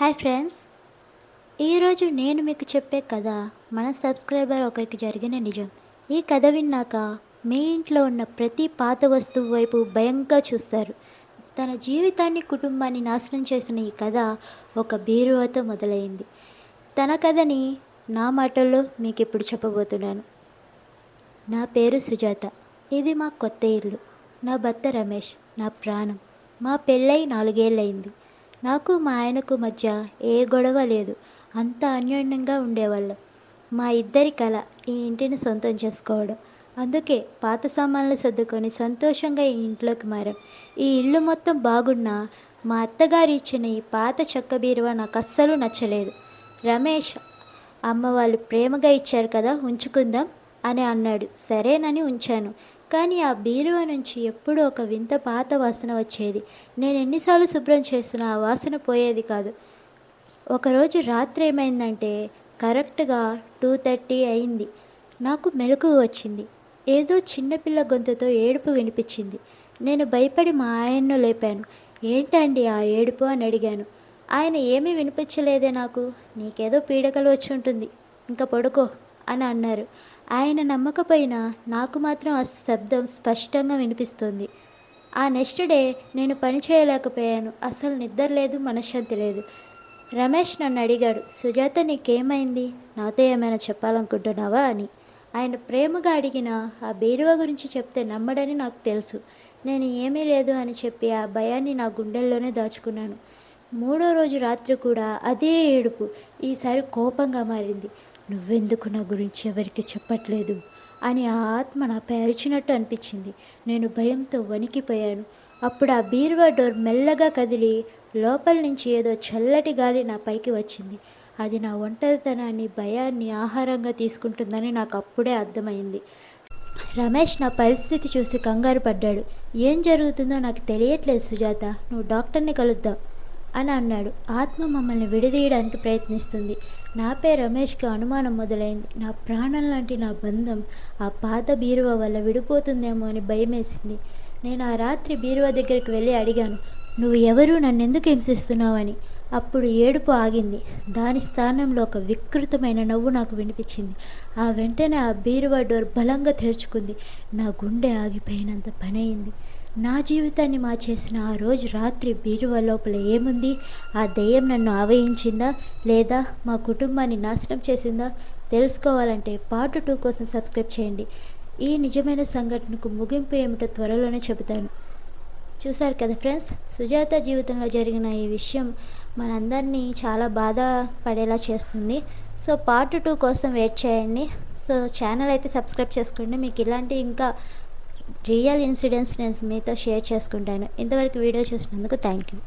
Hi friends. ఈరోజు నేను మీకు చెప్పే కథ మన సబ్స్క్రైబర్ ఒకరికి జరిగిన నిజం. ఈ కథ విన్నాక మీ ఇంట్లో ఉన్న ప్రతి పాత వస్తువు వైపు భయంగా చూస్తారు. తన జీవితాన్ని కుటుంబాన్ని నాశనం చేసిన ఈ కథ ఒక బీరువాతో మొదలైంది. తన కథని నా మాటల్లో మీకు ఇప్పుడు చెప్పబోతున్నాను. నా పేరు సుజాత. ఇది మా కొత్త ఇల్లు. నా భర్త రమేష్. నా ప్రాణం. మా పెళ్ళై నాలుగేళ్ళయింది. నాకు మా ఆయనకు మధ్య ఏ గొడవ లేదు. అంత అన్యోన్యంగా ఉండేవాళ్ళం. మా ఇద్దరి కళ ఈ ఇంటిని సొంతం చేసుకోవడం. అందుకే పాత సామాన్లు సర్దుకొని సంతోషంగా ఈ ఇంట్లోకి మారాం. ఈ ఇల్లు మొత్తం బాగున్నా మా అత్తగారు ఇచ్చిన ఈ పాత చెక్క బీరువా నాకు అస్సలు నచ్చలేదు. రమేష్ అమ్మ వాళ్ళు ప్రేమగా ఇచ్చారు కదా ఉంచుకుందాం అని అన్నాడు. సరేనని ఉంచాను. కానీ ఆ బీరువా నుంచి ఎప్పుడూ ఒక వింత పాత వాసన వచ్చేది. నేను ఎన్నిసార్లు శుభ్రం చేసినా ఆ వాసన పోయేది కాదు. ఒకరోజు రాత్రి ఏమైందంటే కరెక్ట్గా టూ థర్టీ అయింది. నాకు మెలకువ వచ్చింది. ఏదో చిన్నపిల్ల గొంతుతో ఏడుపు వినిపించింది. నేను భయపడి మా ఆయన్ను లేపాను. ఏంటండి ఆ ఏడుపు? అని అడిగాను. ఆయన ఏమీ వినిపించలేదే నాకు. నీకేదో పీడకలు వచ్చి ఉంటుంది. ఇంకా పడుకో. అని అన్నారు. ఆయన నమ్మకపోయినా నాకు మాత్రం ఆ శబ్దం స్పష్టంగా వినిపిస్తుంది. ఆ నెక్స్ట్ డే నేను పని చేయలేకపోయాను. అసలు నిద్ర లేదు మనశ్శాంతి లేదు. రమేష్ నన్ను అడిగాడు. సుజాత నీకేమైంది? నాతో ఏమైనా చెప్పాలనుకుంటున్నావా అని. ఆయన ప్రేమగా అడిగిన ఆ బీరువా గురించి చెప్తే నమ్మడని నాకు తెలుసు. నేను ఏమీ లేదు అని చెప్పి ఆ భయాన్ని నా గుండెల్లోనే దాచుకున్నాను. మూడో రోజు రాత్రి కూడా అదే ఏడుపు. ఈసారి కోపంగా మారింది. నువ్వెందుకు నా గురించి ఎవరికి చెప్పట్లేదు? అని ఆ ఆత్మ నా పేర్చినట్టు అనిపించింది. నేను భయంతో వణికిపోయాను. అప్పుడు ఆ బీరువా డోర్ మెల్లగా కదిలి లోపల నుంచి ఏదో చల్లటి గాలి నా పైకి వచ్చింది. అది నా ఒంటరితనాన్ని భయాన్ని ఆహారంగా తీసుకుంటుందని నాకు అప్పుడే అర్థమైంది. రమేష్ నా పరిస్థితి చూసి కంగారు పడ్డాడు. ఏం జరుగుతుందో నాకు తెలియట్లేదు సుజాత. నువ్వు డాక్టర్ని కలుద్దాం. అని అన్నాడు. ఆత్మ మమ్మల్ని విడదీయడానికి ప్రయత్నిస్తుంది. నాపై రమేష్కి అనుమానం మొదలైంది. నా ప్రాణం లాంటి నా బంధం ఆ పాత బీరువా వల్ల విడిపోతుందేమో అని భయమేసింది. నేను ఆ రాత్రి బీరువా దగ్గరికి వెళ్ళి అడిగాను నువ్వు ఎవరు? నన్ను ఎందుకు హింసిస్తున్నావని? అప్పుడు ఏడుపు ఆగింది. దాని స్థానంలో ఒక వికృతమైన నవ్వు నాకు వినిపించింది. ఆ వెంటనే ఆ బీరువా డోర్ బలంగా తెరుచుకుంది. నా గుండె ఆగిపోయినంత పని అయింది నా జీవితాన్ని మార్చేసిన ఆ రోజు రాత్రి బీరువా లోపల ఏముంది? ఆ దెయ్యం నన్ను ఆవయించిందా లేదా మా కుటుంబాన్ని నాశనం చేసిందా? తెలుసుకోవాలంటే పార్ట్ టూ కోసం సబ్స్క్రైబ్ చేయండి. ఈ నిజమైన సంఘటనకు ముగింపు ఏమిటో త్వరలోనే చెబుతాను. చూశారు కదా ఫ్రెండ్స్? సుజాత జీవితంలో జరిగిన ఈ విషయం మనందరినీ చాలా బాధ పడేలా చేస్తుంది. సో పార్ట్ టూ కోసం వెయిట్ చేయండి. సో ఛానల్ అయితే సబ్స్క్రైబ్ చేసుకోండి. మీకు ఇలాంటి ఇంకా రియల్ ఇన్సిడెంట్స్ నేను మీతో షేర్ చేసుకుంటాను. ఇంతవరకు వీడియో చూసినందుకు థ్యాంక్ యూ